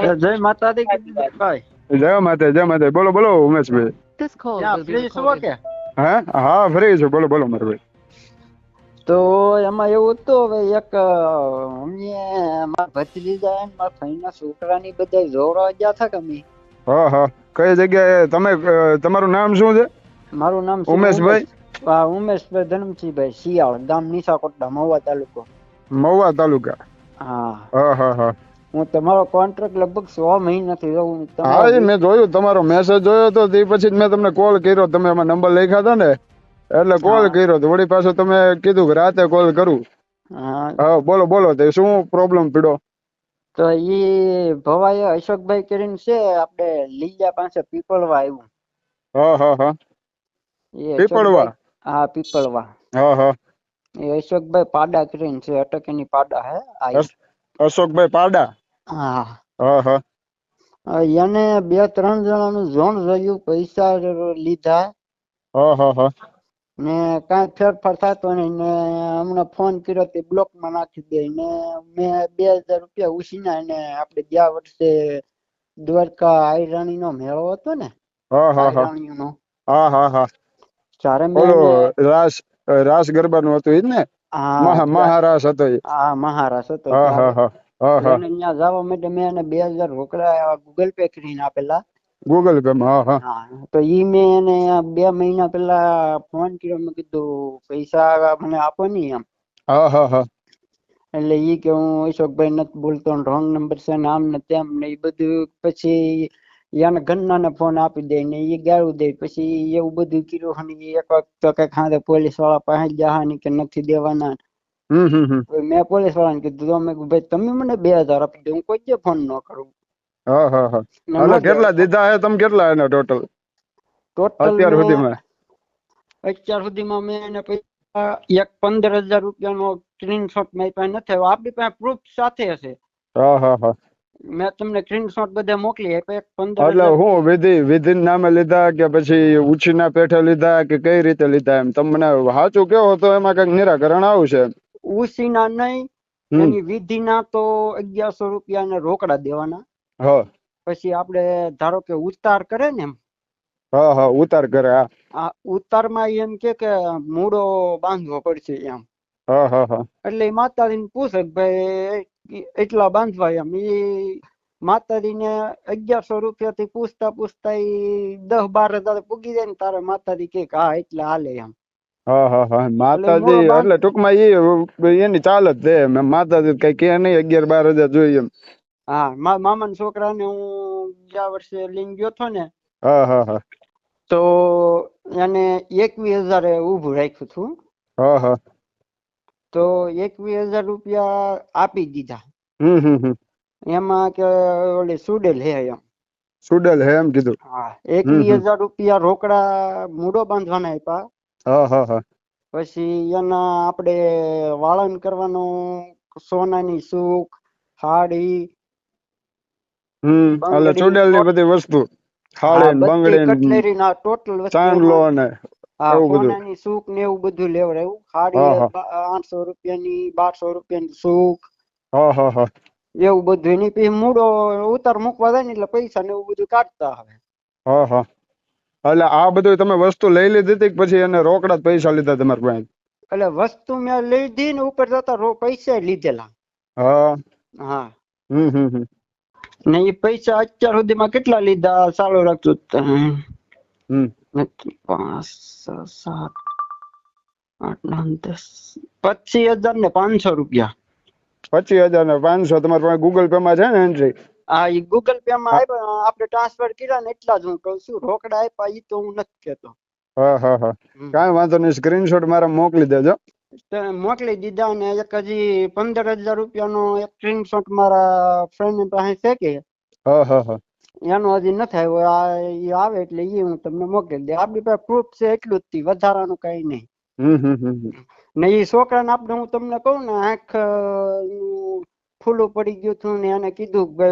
જય માતાજી ભાઈ. જય માતા જય માતા બોલો બોલો Umeshbhai. This call will be recorded. હા હા ફ્રી છું. બોલો બોલો મારભાઈ તો એમાં એવું હતું હવે એક અ, અમે મારા ભત્રીજા ને મારા છોકરાની બધા જોડવા ગયા હતા કે અમે? હા હા. કઈ જગ્યાએ? તમે તમારું નામ શું છે? મારું નામ છે ઉમેશભાઈ? ઉમેશ- હા ઉમેશભાઈ ધનમસિંહભાઈ શિયાળ ગામ નીસાકોટડા મહુવા તાલુકો. મહુવા તાલુકા? હા. હા હા હા. હું તમારો કોન્ટ્રાક્ટ લગભગ સો મહિનાથી રહું હા એ મેં જોયું તમારો મેસેજ જોયો તો તે પછી જ મેં તમને કોલ કર્યો. તમે એમાં નંબર લખ્યા હતા ને? એટલે કોલ હા. કર્યો તો વળી પાછો તમે કીધું કે રાતે કોલ કરું. હા. હા બોલો બોલો તે શું પ્રોબ્લેમ પીડો? તો ઈ ભવાઈ અશોકભાઈ કરીને છે આપણે લીલા પાસે પીપળવા આવ્યું હા હા હા. એ પીપળવા? અશોકભાઈ- હા પીપળવા. હા હા. એ અશોકભાઈ પાડા કરીને છે અટકેની પાડા હે આ ઈ. અશ- અશોકભાઈ પાડા? હા. એને બે ત્રણ જણાનું ઝોન રહ્યું પૈસા લીધા. ને કાંઈ ફેરફાર થતો નહીં ને હમણાં ફોન કર્યો તે બ્લોકમાં નાખી દે ને મેં બે હજાર રૂપિયા ઉછીના ને આપણે ગયા વર્ષે દ્વારકા આયરાણી નો મેળો હતો ને હા હા હા. હા જ્યારે મેં રાસ રાસ ગરબાનું હતું જ ને? મહારાસ હતો હા મહારાષ્ટ્ર હતો હા હા હા. ત્યાં જવા માટે મેં એને બે હજાર રોકડા ગૂગલ પે કરીને આપેલા. ગૂગલ પે માં હા તો ઈ મેં એને બે મહિના પેલા ફોન કર્યો મેં કીધું પૈસા મને આપો ને એમ. હા હા. હા એટલે ઈ કે હું અશોકભાઈ નથી બોલતો રોંગ નંબર છે ને આમ ને તેમ ને એ બધું પછી યાને ઘરના ફોન આપી દે ને એ ગાળું દે. પછી એવું બધું કર્યું અને એક વખત તો કંઈક હાથે પોલીસવાળા પાસે જવાની ને કે નથી દેવાના. મેં પોલીસ વાળાને કીધું તો મેં ભાઈ તમે મને બે હજાર આપી દો હું કોઈ ફોન ન કરું. હા હા હા. કેટલા દીધા હે? તમે કેટલા એના ટોટલ ટોટલ અત્યાર સુધીમાં? અત્યાર સુધીમાં મેં એને પૈસા એક પંદર હજાર રૂપિયાનો સ્ક્રીનશોટ મારી પાસે નથી આપણી પાસે પ્રૂફ સાથે હશે. હા હા હા. મેં તમને સ્ક્રીનશોટ બધા મોકલી આપ્યા એક પંદર એટલે હું વિધિ વિધિ નામે લીધા કે પછી ઉછીના પેઠે લીધા કે કઈ રીતે લીધા એમ? તમને સાચું કેવો તો એમાં કંઈક નિરાકરણ આવશે. ઉસીના નહીં એની વિધિના તો અગિયારસો રૂપિયા રોકડા દેવાના. પછી આપણે ધારો કે ઉતાર કરે ને એમ. હા હા ઉતાર કરે આ ઉતારમાં એમ કે કે મૂળો બાંધવો પડશે એમ. હા હા હા. એટલે માતાજી માતાજીને પૂછે કે ભાઈ એટલા બાંધવા એમ? ઈ માતાજીને અગિયારસો રૂપિયા થી પૂછતા પૂછતા ઈ દસ બાર હજાર પૂગી જાય ને તારે માતાજી કે કે હા એટલે હાલે એમ. હા હા હા. માતાજી એટલે ટૂંકમાં એ એની ચાલ જ છે માતાજી કઈ કે નહીં અગિયાર બાર હજાર જોઈએ એમ. હા મામાના છોકરાને હું ગયા વર્ષે લઈને ગયો તો ને હા હા હા. તો એને એકવીસ હજાર ઊભું રાખ્યું હતું. હા હા. તો એકવીસ હજાર રૂપિયા આપી દીધા. હમ હમ હમ. એમાં કે ઓલી સુડેલ હે એમ. સુડેલ હે એમ કીધું. હા એકવીસ હજાર રૂપિયા રોકડા મૂડો બાંધવાના આપ્યા. પછી એના આપણે વાળન કરવાનું સોનાની સુખ હાડી હમ એટલે ચુડેલની બધી વસ્તુ ને બંગડી કટલેરી ના ટોટલ વસ્તુ ચાંદલો ને એવું બધું. સોનાની સુખ ને એવું બધું લેવડાવ્યું. હાડી આઠસો રૂપિયાની બારસો રૂપિયાની સૂક. હા હા હા. એવું બધું. એની પછી મૂડો ઉતાર મૂકવા જાય ને એટલે પૈસા ને એવું બધું કાઢતા આવે. હા હા. એટલે આ બધું તમે વસ્તુ લઈ લીધી હતી પછી એને રોકડા જ પૈસા લીધા તમારી પાસે? એટલે વસ્તુ મેં લીધી ને ઉપર જતા રો પૈસા લીધેલા. હા. હા. હમ હમ હમ. ને એ પૈસા અત્યાર સુધીમાં કેટલા લીધા? ચાલુ રાખજો. હમ. પાંચ સાત આઠ નવ દસ પચીસ હજાર ને પાંચસો રૂપિયા. પચીસ હજાર ને પાંચસો તમારી પાસે ગૂગલ પે માં છે ને એન્ટ્રી આ ઈ ગૂગલ પે માં આપ્યા આપણે ટ્રાન્સફર કર્યા ને એટલા જ હું કહું છું રોકડા આપ્યા ઈ તો હું નથી કેતો. હા હા હા. કાંઈ વાંધો નહીં સ્ક્રીનશોટ મારે મોકલી દેજો. મોકલી દીધા ને એક હજી પંદર હજાર રૂપિયાનો એક સ્ક્રીનશોટ મારા ફ્રેન્ડ પાસે છે કે હા હા હા. એનો હજી નથી આવ્યો આ ઈ આવે એટલે ઈ હું તમને મોકલી દે. આપણી પાસે પ્રૂફ છે એટલું જ થી વધારાનું કઈ નહીં. ને ઈ છોકરાને આપણે હું તમને કહું ને આંખ ફૂલું પડી ગયું હતું ને એને કીધું કે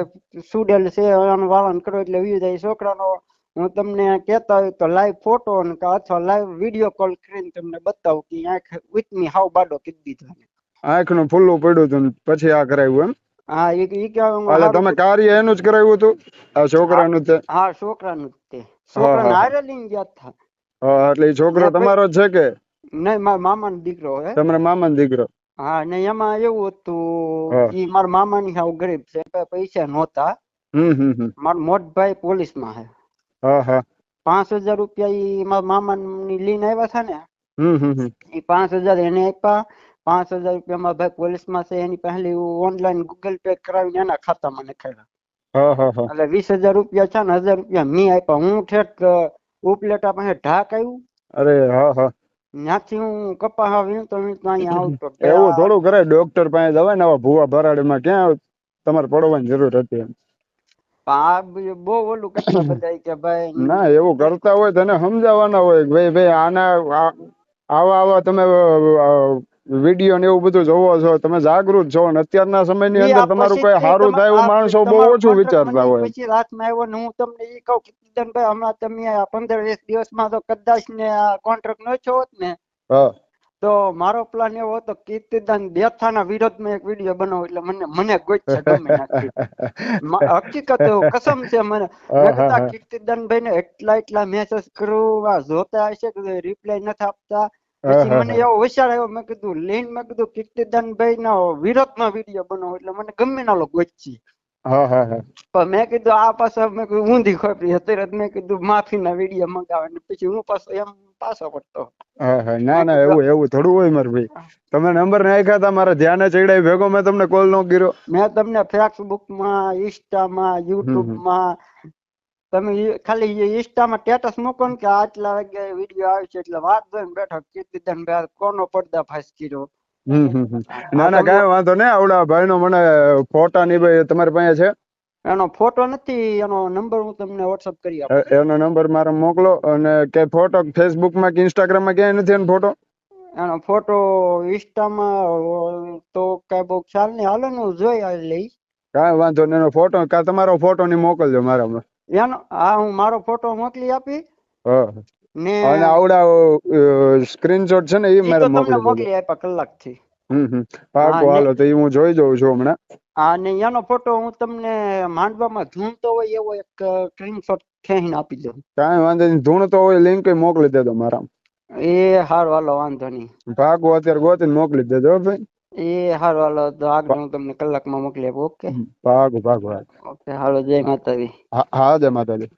સુડેલ છે વાળન કરો એટલે વી જાય. છોકરાનો હું તમને કહેતા હોય તો લાઈવ ફોટો ને કે અથવા લાઈવ વીડિયો કોલ કરીને તમને બતાવું કે આંખ ઉતમી હાવ બાડો કીધી દીધો. આંખનું ફૂલું પડ્યું હતું પછી આ કરાવ્યું એમ? હા એ ઈ કે એટલે તમે કાર્ય એનું જ કરાવ્યું હતું? આ છોકરાનું તે? હા છોકરાનું તે. છોકરાને. હારે લઈને ગયા હતા. હા, એટલે છોકરો તમારો જ છે કે? નહીં મારા મામાનો દીકરો હે. તમારા મામાનો દીકરો? હા ને એમાં એવું હતું ઈ મારા મામાની હાવ ગરીબ છે પૈસા નહોતા. મારો મોટભાઈ પોલીસમાં છે. હા પાંચ હજાર રૂપિયા ઈ મારા મામાની લઈને આવ્યા હતા ને ઈ પાંચ હજાર એને આપ્યા પાંચ હજાર રૂપિયા મારા ભાઈ પોલીસમાં છે એની પહેલી ઓનલાઈન ગૂગલ પે કરાવીને એના ખાતામાં હા એટલે વીસ હજાર રૂપિયા છે ને હજાર રૂપિયા મેં આપ્યા હું ઠેઠ ઉપલેટા પાસે ઢાક આવ્યું અરે હા હા. ત્યાંથી હું કપા વીણતો વીણતો અહીંયા આવતો એવું થોડું કરે ડોક્ટર પાસે જવાય ને આવા ભૂવા ભરાડીમાં ક્યાં તમારે પડવાની જરૂર હતી એમ. બહુ ઓલું કરતા બધા કે ભાઈ ના એવું કરતા હોય તને સમજાવવાના હોય ભાઈ ભાઈ આના આવા આવા તમે વીડિયો ને એવું બધું જોવો છો તમે જાગૃત છો ને અત્યારના સમયની અંદર તમારું કોઈ સારું થાય એવું માણસો બહુ ઓછું વિચારતા હોય. પછી હાથમાં આવ્યો ને હું તમને એ કહું કે કિદનભાઈ હમણાં તમે આ પંદર વીસ દિવસમાં તો કદાચ ને આ કોન્ટ્રાક્ટ નો છો ને તો મારો પ્લાન એવો હતો કીર્તિદાન દેથાના વિરોધમાં એક વીડિયો બનાવો એટલે મને મને ગોઈছে ગમે હકીકત કસમ છે મને. કીર્તિદાન કીર્તિદાનભાઈ ને એટલા એટલા મેસેજ કરું જોતા હશે કે રિપ્લાય નથી આપતા. પછી મને એવો વિચાર આવ્યો મેં કીધું લઈને મેં કીધું કીર્તિદાનભાઈ ના વીડિયો બનાવો એટલે મને ગમે ના લોકો ગોઈছে હા હા હા. પણ મેં કીધું આ પાછો મેં કીધું ઊંધી ખોપરી અત્યારે મેં કીધું માફીના વીડિયો મંગાવે ને પછી હું પાછો એમ પાછો પડતો. ના ના એવું એવું થોડું હોય મારે ભાઈ. તમે નંબર નાખ્યા હતા મારા ધ્યાને ચડાવી ભેગો મેં તમને કોલ નો કર્યો. મેં તમને ફેસબુકમાં ઇન્સ્ટા માં યુટ્યુબ યુટ્યુબમાં તમે ખાલી ઇન્સ્ટામાં સ્ટેટસ મૂકો ને કે આટલા વાગે વીડિયો આવે છે એટલે વાત જોઈને બેઠો. કીર્તિદાન ભાઈ કોનો કર્યો? હમ હમ. આ ના ના કાંઈ વાંધો નહીં આવડા ભાઈનો મને ફોટા ની ભાઈ તમારી પાસે છે. એનો ફોટો નથી એનો નંબર હું તમને વોટ્સઅપ કરી આપું. એનો નંબર મારે મોકલો અને કે ફોટો ફેસબુકમાં કે ઇન્સ્ટાગ્રામમાં ક્યાંય નથી એનો ફોટો? એનો ફોટો ઇન્સ્ટામાં તો કઈ બહુ ખ્યાલ નહીં. હાલો ને હું જોઈ લઈશ કાંઈ વાંધો નહીં એનો ફોટો કા તમારો ફોટો ની મોકલજો મારામાં. એનો હા હું મારો ફોટો મોકલી આપી ને અને આવડા સ્ક્રીનશોટ છે ને એ મારે મોકલી મોકલી આપ્યા કલાકથી. હમ હમ. પાકો હાલો તો એ હું જોઈ જઉં છું હમણાં. હા ને એનો ફોટો હું તમને માંડવામાં ધૂણતો હોય એવો એક સ્ક્રીનશોટ ખેંચીને આપી દઉં. કાંઈ વાંધો નહીં ધૂણતો હોય લિંક મોકલી દેજો મારા એ હારું હાલો વાંધો નહીં. ભાગો અત્યારે ગોતીને મોકલી દેજો ભાઈ. એ હારું હાલો તો આગળ હું તમને કલાકમાં મોકલી આપું ઓકે પાકું પાકું ઓકે હાલો જય માતાજી. હા હા જય માતાજી.